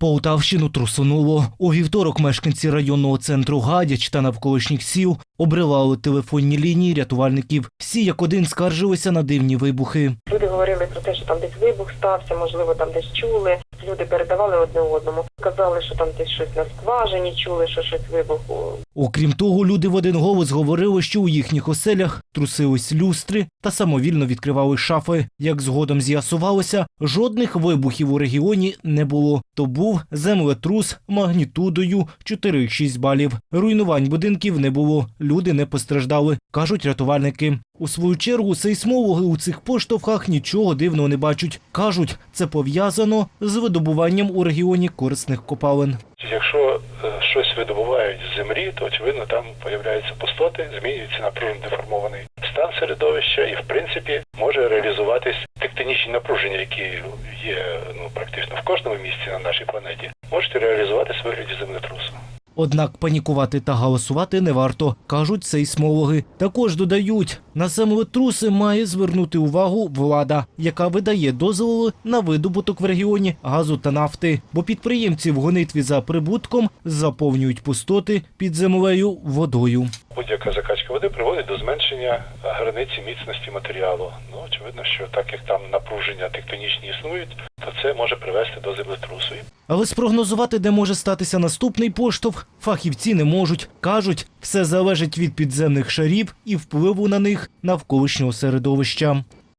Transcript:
Полтавщину Трусунуло. У вівторок мешканці районного центру Гадяч та навколишніх сіл обривали телефонні лінії рятувальників. Всі як один скаржилися на дивні вибухи. Люди говорили про те, що там десь вибух стався, можливо, там десь чули. Люди передавали одне одному. Казали, що там десь щось на скважині чули, що щось вибуху. Окрім того, люди в один голос говорили, що у їхніх оселях трусились люстри та самовільно відкривали шафи. Як згодом з'ясувалося, жодних вибухів у регіоні не було. То був землетрус магнітудою 4,6 балів. Руйнувань будинків не було. Люди не постраждали, кажуть рятувальники. У свою чергу сейсмологи у цих поштовхах нічого дивного не бачать. кажуть, це пов'язано з видобуванням у регіоні корисних копалин. Якщо е, щось видобувають з землі, то очевидно там появляються пустоти, змінюється напружено деформований стан середовища, і в принципі може реалізуватись тектонічні напруження, які є ну практично в кожному місці на нашій планеті, можуть реалізуватись вигляді землетрусу. Однак панікувати та галасувати не варто, кажуть сейсмологи. Також додають, на землетруси має звернути увагу влада, яка видає дозволи на видобуток в регіоні газу та нафти, бо підприємці в гонитві за прибутком заповнюють пустоти під землею водою. Будь-яка закачка води приводить до зменшення границі міцності матеріалу. Ну очевидно, що так як там напруження тектонічні існують, то це може привести до землетрусу. Але спрогнозувати, де може статися наступний поштовх, фахівці не можуть. кажуть, все залежить від підземних шарів і впливу на них навколишнього середовища.